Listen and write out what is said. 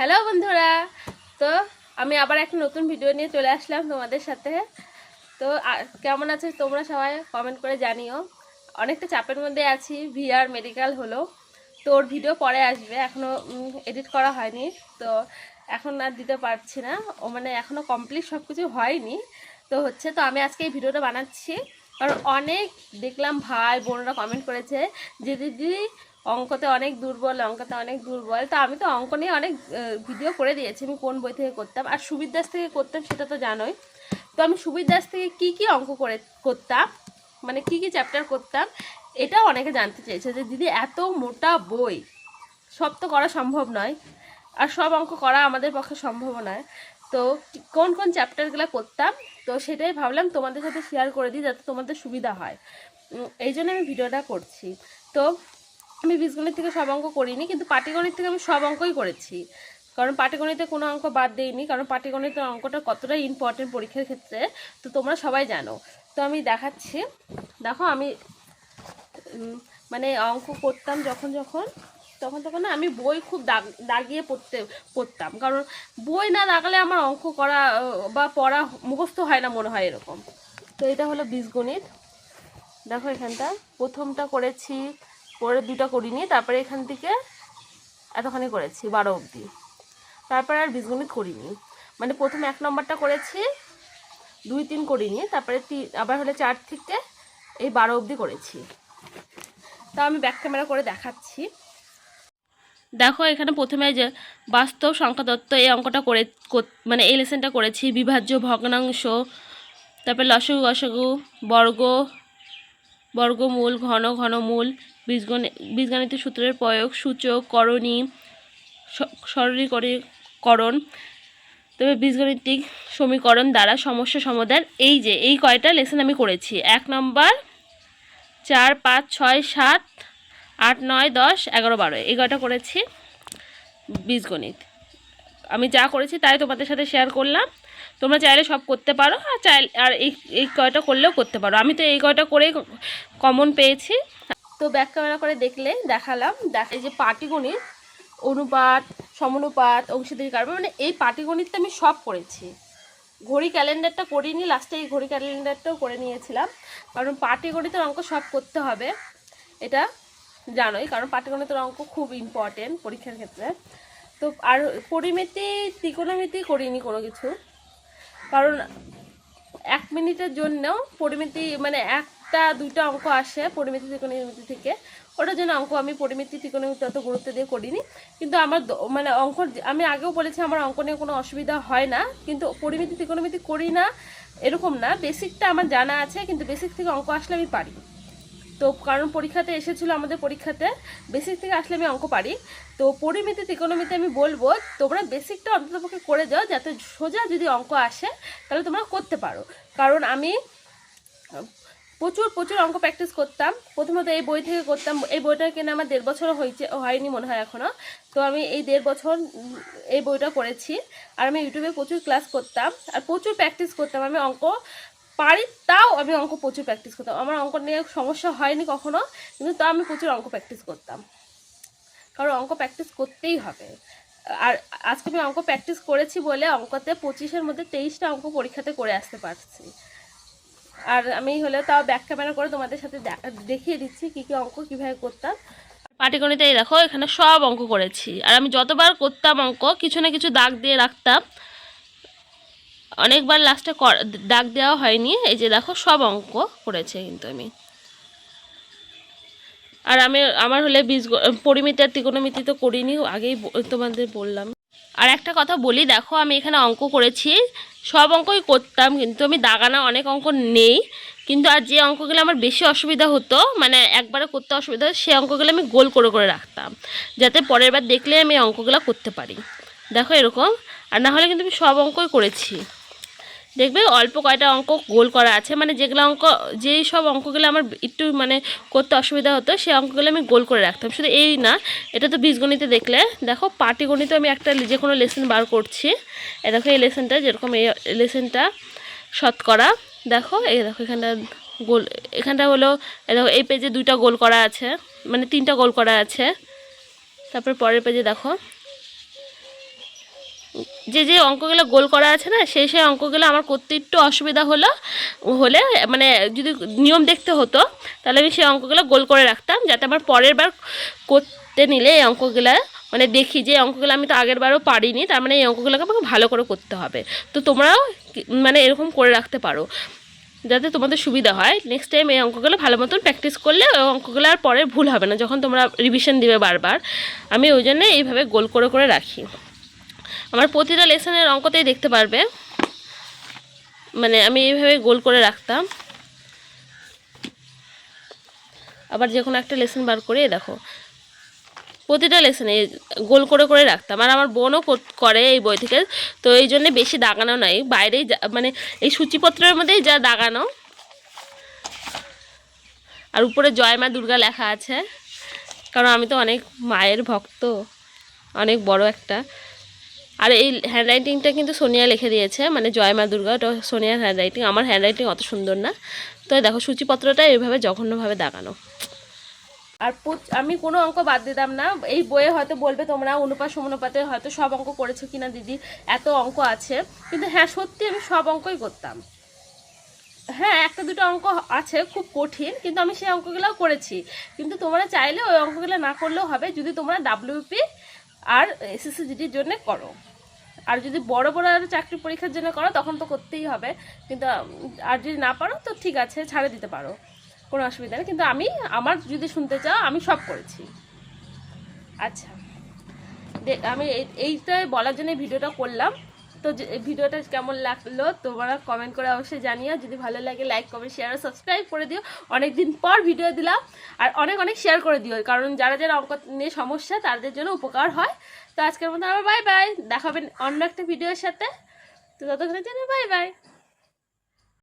Hello বন্ধুরা, তো আমি আবার একটা নতুন ভিডিও নিয়ে চলে আসলাম তোমাদের সাথে। তো কেমন আছে তোমরা সবাই? কমেন্ট করে জানিও। অনেকটা চাপের মধ্যে আছি ভিআর মেডিকেল হলো। তো ওর ভিডিও পরে আসবে এখনও এডিট করা হয়নি। তো এখন আর দিতে পারছি না। ও মানে এখনও কমপ্লিট সব কিছু হয়নি। তো হচ্ছে, তো আমি আজকে এই ভিডিওটা বানাচ্ছি। কারণ অনেক দেখলাম ভাই বোনরা কমেন্ট করেছে যে, দিদি অঙ্কতে অনেক দুর্বল, অঙ্কতে অনেক দুর্বল। তো আমি তো অঙ্ক নিয়ে অনেক ভিডিও করে দিয়েছি, আমি কোন বই থেকে করতাম। আর সুবির দাস থেকে করতাম, সেটা তো জানোই। তো আমি সুবির দাস থেকে কি কি অঙ্ক করে, করতাম মানে কি কি চ্যাপ্টার করতাম, এটাও অনেকে জানতে চেয়েছে যে, দিদি, এত মোটা বই, সব তো করা সম্ভব নয়। আর সব অঙ্ক করা আমাদের পক্ষে সম্ভব নয়। তো কোন কোন চ্যাপ্টারগুলো করতাম, তো সেটাই ভাবলাম তোমাদের সাথে শেয়ার করে দিই, যাতে তোমাদের সুবিধা হয়। এই জন্য আমি ভিডিওটা করছি। তো আমি বীজগণিত থেকে সব অঙ্ক করিনি, কিন্তু পাটিগণিত থেকে আমি সব অঙ্কই করেছি। কারণ পাটিগণিতে কোনো অঙ্ক বাদ দিইনি, কারণ পাটিগণিতের অঙ্কটা কতটা ইম্পর্টেন্ট পরীক্ষার ক্ষেত্রে, তো তোমরা সবাই জানো। তো আমি দেখাচ্ছি। দেখো আমি মানে অঙ্ক করতাম যখন যখন, তখন তখন আমি বই খুব দাগ, দাগিয়ে পড়তে, পড়তাম। কারণ বই না দাগালে আমার অঙ্ক করা, বা পড়া মুখস্থ হয় না মনে হয় এরকম। তো এটা হলো বীজগণিত। দেখো এখানটা। প্রথমটা করেছি পরে দুটো করিনি, তারপরে এখান থেকে এতখানি করেছি, বারো অবধি। তারপরে আর বীজগণিত করিনি। মানে প্রথম এক নম্বরটা করেছি, দুই তিন করিনি, তারপরে তিন আবার হলে চার থেকে এই বারো অবধি করেছি। তা আমি ব্যাক ক্যামেরা করে দেখাচ্ছি। দেখো এখানে প্রথমে যে বাস্তব সংখ্যা তত্ত্ব এই অঙ্কটা করে মানে এই লেসনটা করেছি, বিভাজ্য, ভগ্নাংশ, তারপরে লসগু, গসগু, বর্গ, বর্গমূল, ঘন, ঘনমূল বীজগণি বীজগণিত সূত্রের প্রয়োগ, সূচক, করণী সরলীকরণ, তবে বীজগণিতিক সমীকরণ দ্বারা সমস্যা সমাধান, এই যে, এই কয়টা লেসন আমি করেছি। এক নম্বর, চার, পাঁচ, ছয়, সাত, আট, নয়, দশ, এগারো, বারো, এই কয়টা করেছি? বীজগণিত। আমি যা করেছি তাই তোমাদের সাথে শেয়ার করলাম। তোমরা চাইলে সব করতে পারো, আর চাইলে, আর এই এই কয়টা করলেও করতে পারো। আমি তো এই কয়টা করেই কমন পেয়েছি। তো ব্যাক ক্যামেরা করে দেখলে দেখালাম। দেখ, এই যে পাটিগণিত অনুপাত, সমানুপাত অংশীদারি কারবার মানে এই পাটিগণিতটা আমি সব করেছি। ঘড়ি ক্যালেন্ডারটা করিনি লাস্টে এই ঘড়ি ক্যালেন্ডারটাও করে নিয়েছিলাম। কারণ পাটিগণিতের অঙ্ক সব করতে হবে, এটা জানোই, কারণ পাটিগণিতের অঙ্ক খুব ইম্পর্টেন্ট পরীক্ষার ক্ষেত্রে। তো আর পরিমিতি, ত্রিকোণমিতি করিনি কোনো কিছু। কারণ এক মিনিটের জন্যও পরিমিতি মানে একটা দুইটা অঙ্ক আসে পরিমিতি ত্রিকোণমিতি থেকে। ওটার জন্য অঙ্ক আমি পরিমিতি ত্রিকোণমিতি অত গুরুত্ব দিয়ে করিনি। কিন্তু আমার মানে অঙ্ক আমি আগেও বলেছি আমার অঙ্ক নিয়ে কোনো অসুবিধা হয় না। কিন্তু পরিমিতি ত্রিকোণমিতি করি না, এরকম না। বেসিকটা আমার জানা আছে, কিন্তু বেসিক থেকে অঙ্ক আসলে আমি পারি। তো কারণ পরীক্ষাতে এসেছিল আমাদের পরীক্ষাতে, বেসিক থেকে আসলে আমি অঙ্ক পারি। তো পরিমিতি ত্রিকোণমিতি আমি বলব, তোমরা বেসিকটা অন্ততপক্ষে করে যাও, যাতে সোজা যদি অঙ্ক আসে, তাহলে তোমরা করতে পারো। কারণ আমি প্রচুর প্রচুর অঙ্ক প্র্যাকটিস করতাম। প্রথমত এই বই থেকে করতাম। এই বইটা কিনে আমার দেড় বছর হয়েছে, হয়নি মনে হয় এখনও তো আমি এই দেড় বছর এই বইটা করেছি আর আমি ইউটিউবে প্রচুর ক্লাস করতাম আর প্রচুর প্র্যাকটিস করতাম। আমি অঙ্ক পারি, তাও আমি অঙ্ক প্রচুর প্র্যাকটিস করতাম। আমার অঙ্ক নিয়ে সমস্যা হয়নি কখনো, কিন্তু তাও আমি প্রচুর অঙ্ক প্র্যাকটিস করতাম। কারণ অঙ্ক প্র্যাকটিস করতেই হবে। আর আজকে আমি অঙ্ক প্র্যাকটিস করেছি বলে অঙ্কতে পঁচিশের মধ্যে তেইশটা অঙ্ক পরীক্ষাতে করে আসতে পারছি। আর আমি হলে তাও ব্যাক ক্যামেরা করে তোমাদের সাথে দেখিয়ে দিচ্ছি কী কী অঙ্ক কীভাবে করতাম। পাটিগণিতে দেখো, এখানে সব অঙ্ক করেছি। আর আমি যতবার করতাম অঙ্ক, কিছু না কিছু দাগ দিয়ে রাখতাম। অনেকবার লাস্টে দাগ দেওয়া হয়নি। এই যে দেখো, সব অঙ্ক করেছে কিন্তু আমি। আর আমি, আমার হলে বীজ পরিমিতি আর ত্রিকোণমিতি তো করিনি, আগেই তোমাদের বললাম। আর একটা কথা বলি, দেখো আমি এখানে অঙ্ক করেছি, সব অঙ্কই করতাম, কিন্তু আমি দাগানা অনেক অঙ্ক নেই, কিন্তু আর যে অঙ্কগুলো আমার বেশি অসুবিধা হতো মানে একবারে করতে অসুবিধা হতো, সেই অঙ্কগুলো আমি গোল করে করে রাখতাম, যাতে পরের বার দেখলে আমি অঙ্কগুলো করতে পারি। দেখো এরকম, আর না হলে কিন্তু আমি সব অঙ্কই করেছি। দেখবে অল্প কয়টা অঙ্ক গোল করা আছে। মানে যেগুলো অঙ্ক, যেই সব অঙ্কগুলো আমার একটু মানে করতে অসুবিধা হতো, সেই অঙ্কগুলো আমি গোল করে রাখতাম। শুধু এই না, এটা তো বীজগণিতে দেখলে, দেখো পাটিগণিতে আমি একটা যে কোনো লেসন বার করছি। এ দেখো এই লেসনটা যেরকম এই লেসনটা শতকরা। দেখো, এই দেখো এখানটা গোল, এখানটা হলো দেখো এই পেজে দুইটা গোল করা আছে মানে তিনটা গোল করা আছে। তারপর পরের পেজে দেখো যে যে অঙ্কগুলো গোল করা আছে না, সেই সেই অঙ্কগুলো আমার করতে একটু অসুবিধা হলো, হলে মানে যদি নিয়ম দেখতে হতো, তাহলে আমি সেই অঙ্কগুলো গোল করে রাখতাম, যাতে আমার পরের বার করতে নিলে এই অঙ্কগুলো মানে দেখি যে অঙ্কগুলো আমি তো আগের বারও পারিনি, তার মানে এই অঙ্কগুলোকে আমাকে ভালো করে করতে হবে। তো তোমরাও মানে এরকম করে রাখতে পারো, যাতে তোমাদের সুবিধা হয়। নেক্সট টাইম এই অঙ্কগুলো ভালো মতন প্র্যাকটিস করলে, ওই অঙ্কগুলো আর পরে ভুল হবে না, যখন তোমরা রিভিশন দিবে বারবার। আমি ওই জন্য এইভাবে গোল করে করে রাখি। আমার প্রতিটা লেসনের অঙ্কতেই দেখতে পারবে। মানে আমি এইভাবে গোল করে রাখতাম। আবার যে কোনো একটা লেসন বার করে দেখো। প্রতিটা লেসনে গোল করে করে রাখতাম। আর আমার বোনও করে এই বই থেকে। তো এই জন্যে বেশি দাগানো নাই। বাইরেই মানে এই সূচিপত্রের মধ্যেই যা দাগানো। আর উপরে জয় মা দুর্গা লেখা আছে। কারণ আমি তো অনেক মায়ের ভক্ত। অনেক বড় একটা। আর এই হ্যান্ড রাইটিংটা কিন্তু সোনিয়া লিখে দিয়েছে মানে জয় মা দুর্গা, ওটা সোনিয়ার হ্যান্ড রাইটিং আমার হ্যান্ড রাইটিং অত সুন্দর না। তো দেখো, সূচিপত্রটা এইভাবে জঘন্যভাবে দাগানো। আর আমি কোনো অঙ্ক বাদ দিতাম না। এই বইয়ে হয়তো বলবে তোমরা, অনুপাত, সমানুপাতে হয়তো সব অঙ্ক করেছ কিনা দিদি, এত অঙ্ক আছে। কিন্তু হ্যাঁ সত্যি আমি সব অঙ্কই করতাম। হ্যাঁ একটা দুটো অঙ্ক আছে, খুব কঠিন, কিন্তু আমি সেই অঙ্কগুলোও করেছি। কিন্তু তোমরা চাইলে ওই অঙ্কগুলো না করলেও হবে। যদি তোমরা ডাব্লিউপি আর এসএসসি জিডির জন্য করো। আর যদি বড় বড় আর চাকরি পরীক্ষার জন্য করো, তখন তো করতেই হবে। কিন্তু আর যদি না পারো, তো ঠিক আছে, ছাড়ে দিতে পারো। কোনো অসুবিধা নেই। কিন্তু আমি, আমার যদি শুনতে চাও, আমি সব করেছি। আচ্ছা। আমি এই- এইটাই বলার জন্য ভিডিওটা করলাম। তো ভিডিওটা কেমন লাগল তোমরা কমেন্ট করে অবশ্যই জানিও। যদি ভালো লাগে লাইক কমেন্ট শেয়ার আর সাবস্ক্রাইব করে দিও। অনেক দিন পর ভিডিও দিলাম আর অনেক অনেক শেয়ার করে দিও। কারণ যারা যারা অঙ্ক নিয়ে সমস্যা, তাদের জন্য উপকার হয়। তো আজকের মতো আবার বাই বাই দেখাবেন অন্য একটা ভিডিওর সাথে। তো ততক্ষণের জন্য বাই বাই